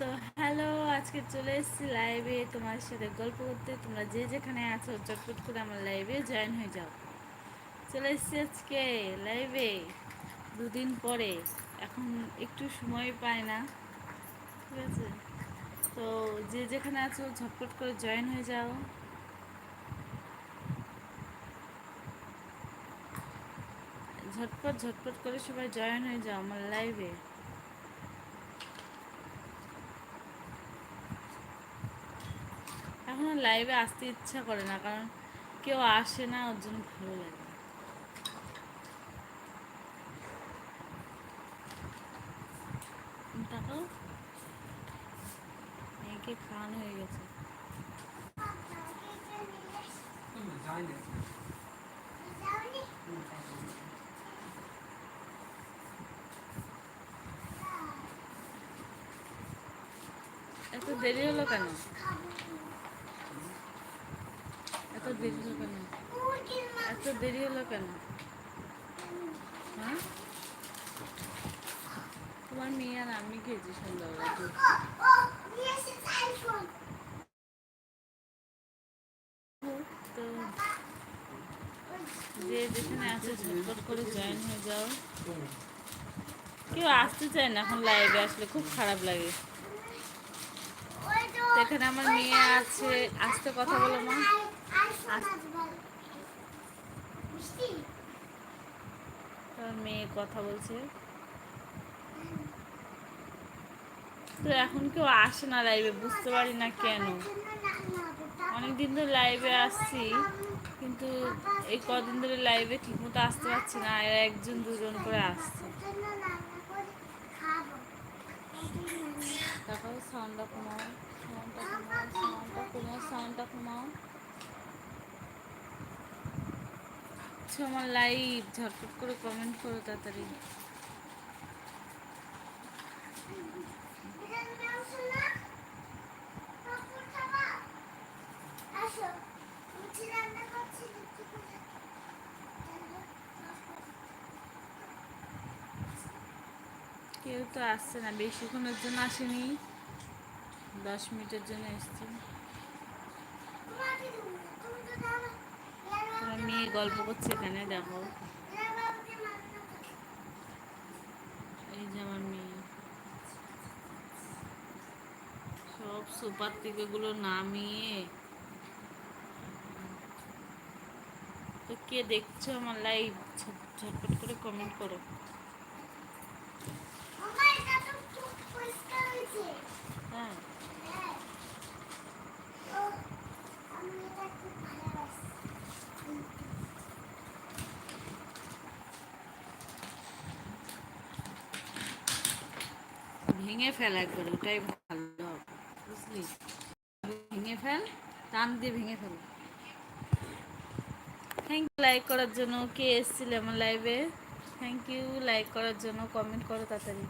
তো হ্যালো, আজকে চলে এসেছি লাইভে তোমার সাথে গল্প করতে। তোমরা যে যেখানে আছো, চটপট করে আমার লাইভে জয়েন হয়ে যাও। চলে এসেছি আজকে লাইভে দুদিন পরে। এখন একটু সময় পায় না, ঠিক আছে? তো যে যেখানে আছো, ঝটপট করে জয়েন হয়ে যাও। ঝটপট ঝটপট করে সবাই জয়েন হয়ে যাও আমার লাইভে লাইভে আসতে ইচ্ছা করে না, কারণ কেউ আসে না, ওর জন্য ভালো লাগে খাওয়ানো হয়ে গেছে। এত দেরি হলো কেন? এত দেরি হলো কেন? এত দেরি হলো কেন? হ্যাঁ? তোমার মেয়ে আর আমি খেয়েছি সন্ধ্যাবেলা তো যেখানে আছে জয়েন হয়ে কেউ আসতে চায় না এখন লাইভে আসলে খুব খারাপ লাগে। এখানে আমার মেয়ে আছে, আসতে কথা বলো মা। আমার মেয়ে কথা বলছে। তো এখন কেউ আসে না লাইভে বুঝতে পারি না কেন। অনেকদিন ধরে লাইভে আসছি, কিন্তু এই কদিন ধরে লাইভে ঠিকমতো আসতে পারছি না একজন দুজন করে আসছে। দেখো সাউন্ডটা কমাও সাউন্ডটা কমাও সাউন্ডটা কমাও সাউন্ডটা কমাও। আচ্ছা আমার লাইভ ঝটপট করে কমেন্ট করো তাড়াতাড়ি। কেউ তো আসছে না, বেশিক্ষণের জন্য আসেনি। দশ মিনিটের জন্য এসছি। মেয়ে গল্প করছে এখানে দেখো। এই যে আমার মেয়ে। সব সুপার থেকে গুলো নামিয়ে। তো কে দেখছ আমার লাইভ ঝটপট করে কমেন্ট করো। হ্যাঁ। ভেঙে ফেল একবার ওটাই ভালো হবে বুঝলি? ভেঙে ফেল টান দিয়ে ভেঙে ফেল। থ্যাংক ইউ লাইক করার জন্য কে এসেছিল আমার লাইভে থ্যাংক ইউ লাইক করার জন্য কমেন্ট করো তাড়াতাড়ি।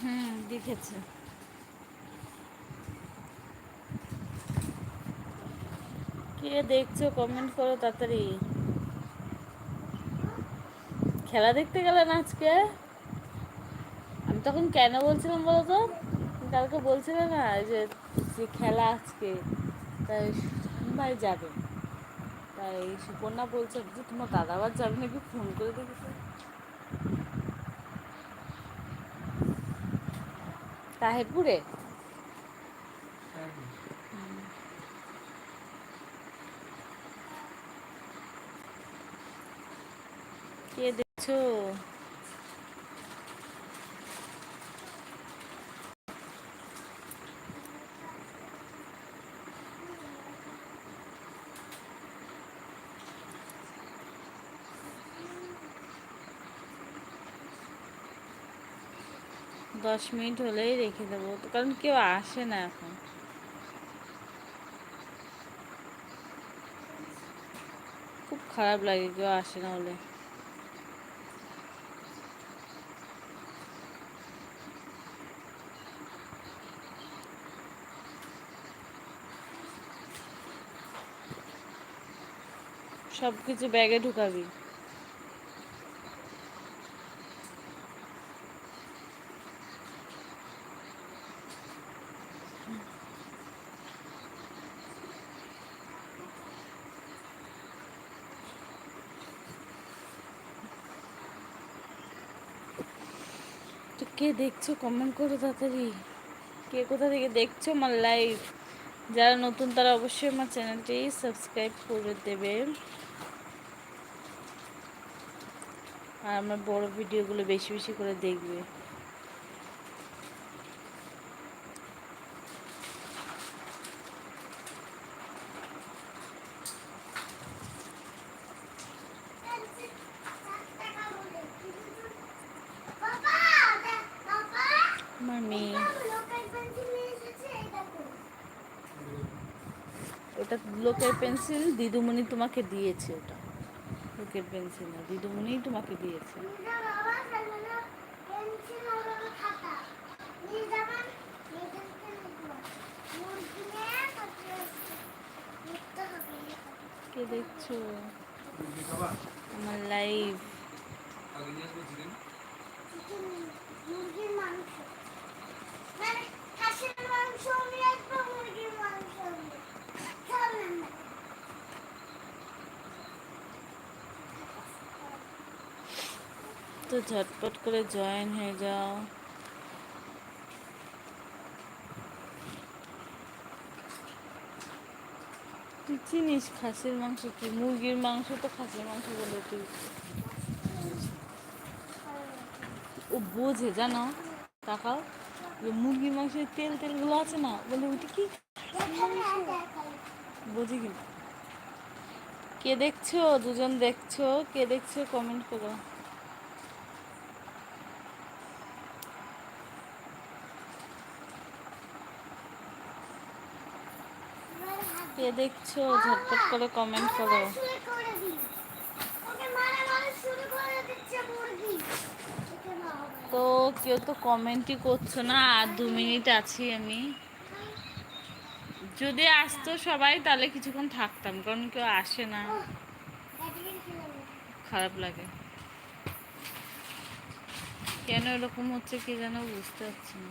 হুম দেখেছে। কে দেখছ? কমেন্ট করো তাড়াতাড়ি। খেলা দেখতে গেলেন আজকে? আমি তখন কেন বলছিলাম বলো তো কালকে বলছিলে না যে যে খেলা আজকে, তাই ভাই যাবে। তাই সুপর্ণা বলছে, যে তোমার দাদা আবার যাবে নাকি? ফোন করে দেখেছ তাহেরপুরে? কে দেখছ দশ মিনিট হলেই রেখে দেবো, কারণ কেউ আসে না এখন। খুব খারাপ লাগে, কেউ আসে না হলে সব কিছু ব্যাগে ঢুকাবি। কে দেখছ? কমেন্ট করো তাড়াতাড়ি। কে কোথা থেকে দেখছ আমার লাইভ যারা নতুন তারা অবশ্যই আমার চ্যানেলটি সাবস্ক্রাইব করে দেবে। আর আমার বড় ভিডিওগুলো বেশি বেশি করে দেখবে। ওটা লোকের পেন্সিল, দিদুমণি তোমাকে দিয়েছে ওটা। লোকের পেন্সিল না দিদুমণিই তোমাকে দিয়েছে। কে দেখছ? আমার লাইভ মুরগির মাংস। মানে মাংস আমি রাখব মুরগির মাংস আমি সব রান্না করব। তো ঝটপট করে জয়েন হয়ে যাও। তুই চিনিস খাসির মাংস কি? মুরগির মাংস তো খাসির মাংস বলে তুই। ও বোঝে, জানো? তাকাও। মুরগির মাংসের তেল তেলগুলো আছে না, বলে ওটা কি। বোঝে কিন্তু কে দেখছ? দুজন দেখছ? কে দেখছ? কমেন্ট করো। কে দেখছ, ঝটপট করে কমেন্ট করো। তো কেউ তো কমেন্টই করছ না, আর দু মিনিট আছি আমি। যদি আসতো সবাই, তাহলে কিছুক্ষণ থাকতাম, কারণ কেউ আসে না। খারাপ লাগে। কেন এরকম হচ্ছে কে যেন বুঝতে পারছি না।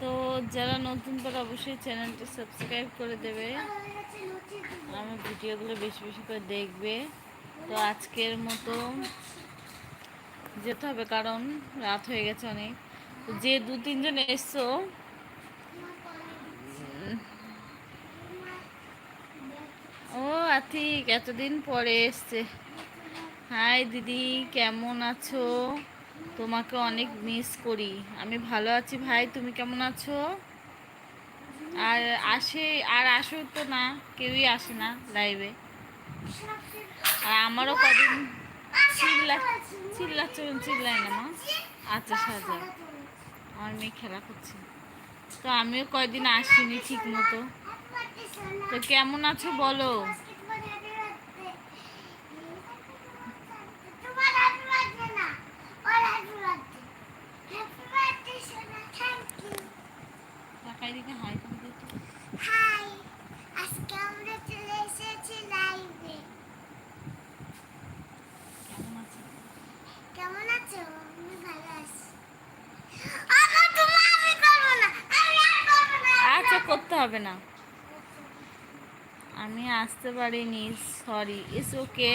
তো যারা নতুন তারা অবশ্যই চ্যানেলটি সাবস্ক্রাইব করে দেবে। আমার ভিডিওগুলো বেশি বেশি করে দেখবে। তো আজকের মতো যেতে হবে, কারণ রাত হয়ে গেছে অনেক। তো যে দু তিনজন এসছো। ও আথিক এতদিন পরে এসছে। হাই দিদি। কেমন আছো? তোমাকে অনেক মিস করি। আমি ভালো আছি ভাই, তুমি কেমন আছো? আর আসে, আর আসো তো না, কেউই আসে না লাইভে আর আমারও কদিন চিল্লা। চিল্লাচ্ছ চিল্লাই না মা। আচ্ছা সাজা। আমার মেয়ে খেলা করছে। তো আমিও কয়দিন আসিনি ঠিক মতো। তো কেমন আছো বলো বাস্কেটবল happy birthday। তোমার happy birthday না, ওর happy birthday। Happy birthday, সোনা, thank you. তাকাই দিকে হাই করে দে তো। Hi, আজকে আমরা চলে এসেছি লাইভে কেমন আছো কেমন আছো আমি ভালো আছি আমার তোমার আমি করব না আমি আর করব না আচ্ছা করতে হবে না। আমি আসতে পারিনি সরি ইটস ওকে